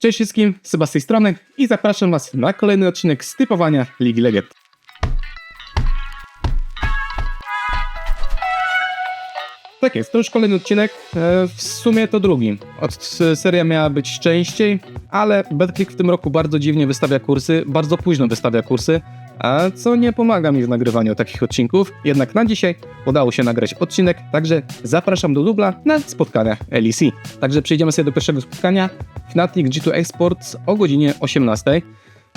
Cześć wszystkim, Seba z tej strony i zapraszam Was na kolejny odcinek z typowania Ligi Legend. Tak jest, to już kolejny odcinek, e, w sumie to drugi. Od, seria miała być częściej, ale BetClick w tym roku bardzo dziwnie wystawia kursy, bardzo późno wystawia kursy, a co nie pomaga mi w nagrywaniu takich odcinków. Jednak na dzisiaj udało się nagrać odcinek, także zapraszam do dubla na spotkania LEC. Także przejdziemy sobie do pierwszego spotkania Fnatic G2 Exports o godzinie 18.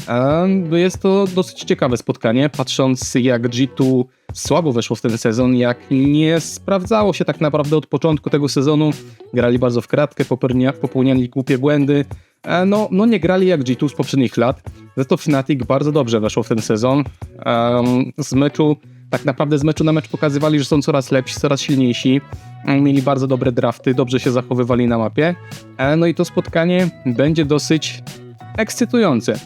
A Jest to dosyć ciekawe spotkanie, patrząc jak G2 słabo weszło w ten sezon, jak nie sprawdzało się tak naprawdę od początku tego sezonu. Grali bardzo w kratkę, popełnia- popełniali głupie błędy. E, No, no nie grali jak G2 z poprzednich lat. To Fnatic bardzo dobrze weszło w ten sezon. Z meczu, tak naprawdę z meczu na mecz pokazywali, że są coraz lepsi, coraz silniejsi. E, Mieli bardzo dobre drafty, dobrze się zachowywali na mapie. E, No i to spotkanie będzie dosyć ekscytujące.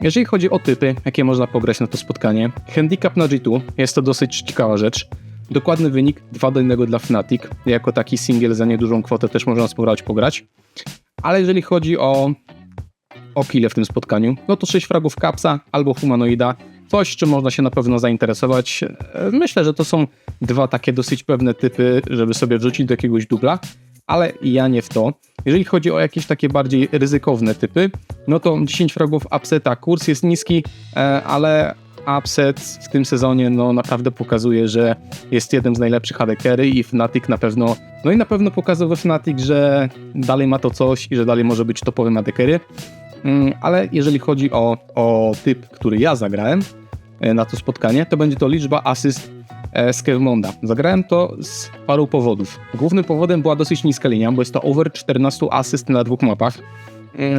Jeżeli chodzi o typy, jakie można pograć na to spotkanie, handicap na G2 jest to dosyć ciekawa rzecz. Dokładny wynik 2 do 1 dla Fnatic. Jako taki singiel za niedużą kwotę też można spróbować pograć. Ale jeżeli chodzi o, o kile w tym spotkaniu, no to 6 fragów Kapsa albo Humanoida. Coś, czym można się na pewno zainteresować. E, Myślę, że to są dwa takie dosyć pewne typy, żeby sobie wrzucić do jakiegoś dubla, ale ja nie w to. Jeżeli chodzi o jakieś takie bardziej ryzykowne typy, no to 10 fragów upseta. Kurs jest niski, e, ale upset w tym sezonie no naprawdę pokazuje, że jest jednym z najlepszych AD carry i Fnatic na pewno, no i na pewno pokazał we Fnatic, że dalej ma to coś i że dalej może być topowym AD carry. Mm, Ale jeżeli chodzi o, o typ, który ja zagrałem e, na to spotkanie, to będzie to liczba asyst e, z Kevmonda. Zagrałem to z paru powodów. Głównym powodem była dosyć niska linia, bo jest to over 14 asyst na dwóch mapach.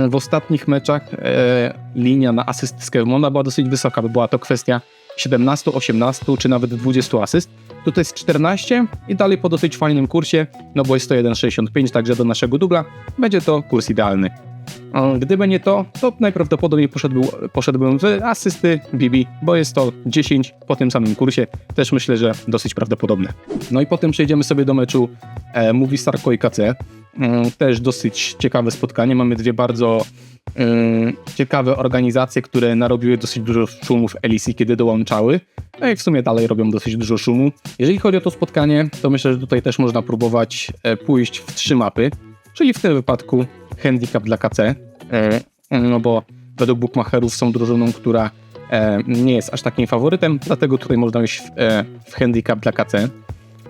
W ostatnich meczach e, linia na asyst z Kevmonda była dosyć wysoka, by była to kwestia 17, 18 czy nawet 20 asyst. Tutaj jest 14 i dalej po dosyć fajnym kursie, no bo jest to 1,65, także do naszego dubla będzie to kurs idealny. Gdyby nie to, to najprawdopodobniej poszedłbym, poszedłbym w asysty BB, bo jest to 10 po tym samym kursie. Też myślę, że dosyć prawdopodobne. No i potem przejdziemy sobie do meczu e, Movistar KC. Mm, Też dosyć ciekawe spotkanie. Mamy dwie bardzo mm, ciekawe organizacje, które narobiły dosyć dużo szumu w LEC, kiedy dołączały. No i w sumie dalej robią dosyć dużo szumu. Jeżeli chodzi o to spotkanie, to myślę, że tutaj też można próbować e, pójść w trzy mapy, czyli w tym wypadku handicap dla KC, e, no bo według bookmacherów są drużyną, która e, nie jest aż takim faworytem, dlatego tutaj można iść w, e, w handicap dla KC.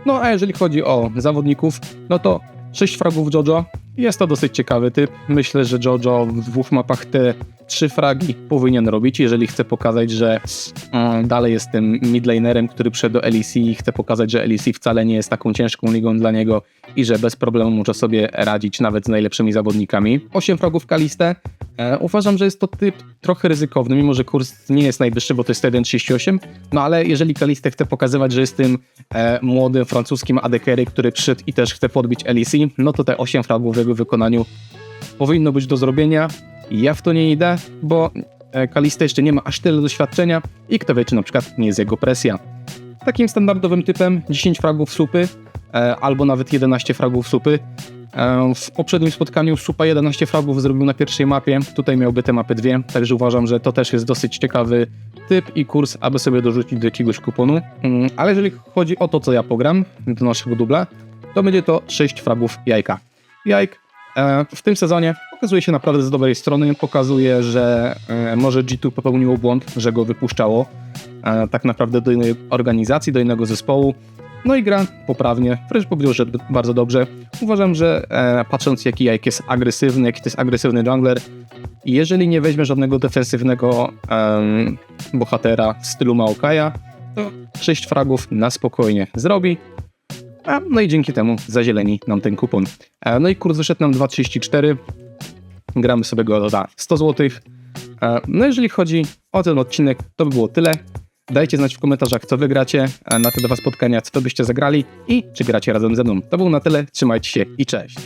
No a jeżeli chodzi o zawodników, no to 6 fragów Jojo. Jest to dosyć ciekawy typ. Myślę, że Jojo w dwóch mapach te trzy fragi powinien robić, jeżeli chce pokazać, że mm, dalej jest tym midlanerem, który przyszedł do LEC i chce pokazać, że LEC wcale nie jest taką ciężką ligą dla niego i że bez problemu może sobie radzić nawet z najlepszymi zawodnikami. 8 fragów Kalistę. E, uważam, że jest to typ trochę ryzykowny, mimo że kurs nie jest najwyższy, bo to jest 1,38, no ale jeżeli Kalistę chce pokazywać, że jest tym e, młodym francuskim adekery, który przyszedł i też chce podbić LEC, no to te 8 fragów w jego wykonaniu powinno być do zrobienia. Ja w to nie idę, bo e, Kalista jeszcze nie ma aż tyle doświadczenia i kto wie, czy na przykład nie jest jego presja. Takim standardowym typem 10 fragów supy, e, albo nawet 11 fragów supy. E, w poprzednim spotkaniu Supa 11 fragów zrobił na pierwszej mapie, tutaj miałby te mapy dwie, także uważam, że to też jest dosyć ciekawy typ i kurs, aby sobie dorzucić do jakiegoś kuponu. Mm, Ale jeżeli chodzi o to, co ja pogram do naszego dubla, to będzie to 6 fragów jajka. Jajk e, w tym sezonie pokazuje się naprawdę z dobrej strony, pokazuje, że e, może G2 popełniło błąd, że go wypuszczało e, tak naprawdę do innej organizacji, do innego zespołu. No i gra poprawnie, wręcz powiedział, że bardzo dobrze. Uważam, że e, patrząc jaki Jajk jest agresywny, jaki to jest agresywny jungler, jeżeli nie weźmie żadnego defensywnego bohatera w stylu Maokaja, to 6 fragów na spokojnie zrobi. A, no i dzięki temu zazieleni nam ten kupon. E, no i kurs wyszedł nam 2,34. Gramy sobie go za 100 zł. E, no jeżeli chodzi o ten odcinek, to by było tyle. Dajcie znać w komentarzach, co wygracie e, na te dwa spotkania, co byście zagrali i czy gracie razem ze mną. To było na tyle, trzymajcie się i cześć.